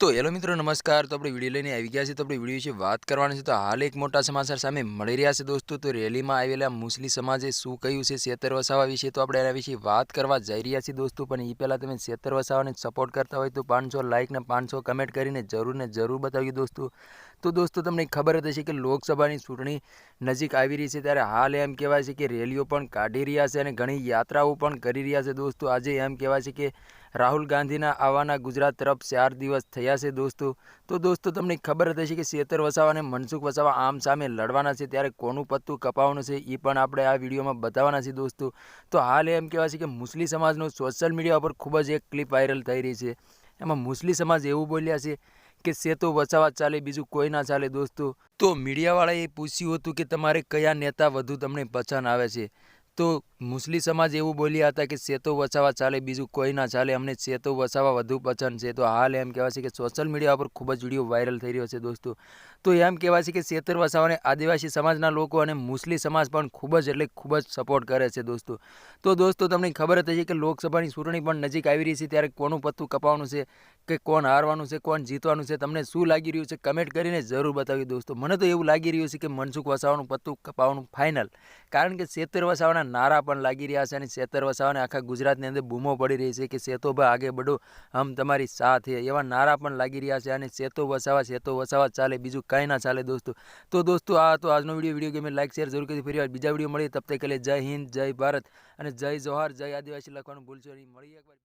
તો હેલો મિત્રો, નમસ્કાર. તો આપણે વીડિયો લઈને આવી ગયા છે તો આપણે વીડિયો વિશે વાત કરવાની છે. તો હાલ એક મોટા સમાચાર સામે મળી રહ્યા છે દોસ્તો. તો રેલીમાં આવેલા મુસ્લિમ સમાજે શું કહ્યું છે શેતર વસાવા વિશે? તો આપણે એના વિશે વાત કરવા જઈ રહ્યા છીએ દોસ્તો. પણ એ પહેલાં તમે શેતર વસાવાને સપોર્ટ કરતા હોય તો પાંચસો લાઇક ને પાંચસો કમેન્ટ કરીને જરૂર ને જરૂર બતાવ્યું દોસ્તો. તો દોસ્તો, તમને ખબર જ હશે કે લોકસભાની ચૂંટણી નજીક આવી રહી છે. ત્યારે હાલ એમ કહેવાય છે કે રેલીઓ પણ કાઢી રહ્યા છે અને ઘણી યાત્રાઓ પણ કરી રહ્યા છે દોસ્તો. આજે એમ કહેવાય છે કે રાહુલ ગાંધીના આવવાના ગુજરાત તરફ ચાર દિવસ થયા છે દોસ્તો. તો દોસ્તો, તમને ખબર હતી કે શેતર વસાવા અને મનસુખ વસાવા આમ સામે લડવાના છે ત્યારે કોનું પત્તું કપાવવાનું છે એ પણ આપણે આ વિડીયોમાં બતાવવાના છે દોસ્તો. તો હાલ એમ કહેવાય છે કે મુસ્લિમ સમાજનો સોશિયલ મીડિયા પર ખૂબ જ એક ક્લિપ વાયરલ થઈ રહી છે. એમાં મુસ્લિમ સમાજ એવું બોલ્યા છે કે સેતો વસાવા ચાલે, બીજું કોઈ ના ચાલે દોસ્તો. તો મીડિયાવાળાએ પૂછ્યું હતું કે તમારે કયા નેતા વધુ તમને પસંદ આવે છે? તો મુસ્લિમ સમાજ એવું બોલ્યા હતા કે સેતો વસાવા ચાલે, બીજું કોઈ ના ચાલે. અમને સેતો વસાવા વધુ પસંદ છે. તો હાલ એમ કહેવાય છે કે સોશિયલ મીડિયા પર ખૂબ જ વીડિયો વાયરલ થઈ રહ્યો છે દોસ્તો. તો એમ કહેવાય છે કે સેતર વસાવાને આદિવાસી સમાજના લોકો અને મુસ્લિમ સમાજ પણ ખૂબ જ એટલે ખૂબ જ સપોર્ટ કરે છે દોસ્તો. તો દોસ્તો તમને ખબર હશે કે લોકસભાની ચૂંટણી પણ નજીક આવી રહી છે. ત્યારે કોનું પત્તું કપાવવાનું છે? કે કોણ હારવાનું છે, કોણ જીતવાનું છે, તમને શું લાગી રહ્યું છે કમેન્ટ કરીને જરૂર બતાવ્યું દોસ્તો. મને તો એવું લાગી રહ્યું છે કે મનસુખ વસાવાનું પત્તું કપાવવાનું ફાઇનલ કારણ કે સેતર વસાવાના નારા પણ લાગી રહ્યા છે અને સેતર વસાવાને આખા ગુજરાતની અંદર બૂમો પડી રહી છે કે સેતોભાઈ આગે બડો હમ તમારી સાથે એવા નારા પણ લાગી રહ્યા છે અને સેતો વસાવા સેતો વસાવા ચાલે, બીજું કાંઈ ના ચાલે દોસ્તો. તો દોસ્તો, આ તો આજનો વીડિયો. વીડિયો ગમે લાઈક શેર જરૂર કરી ફરી બીજા વીડિયો મળીએ. તબ તક જય હિન્દ, જય ભારત અને જય જોહાર, જય આદિવાસી લખવાનું ભૂલશો નહીં. મળીએ એકવાર.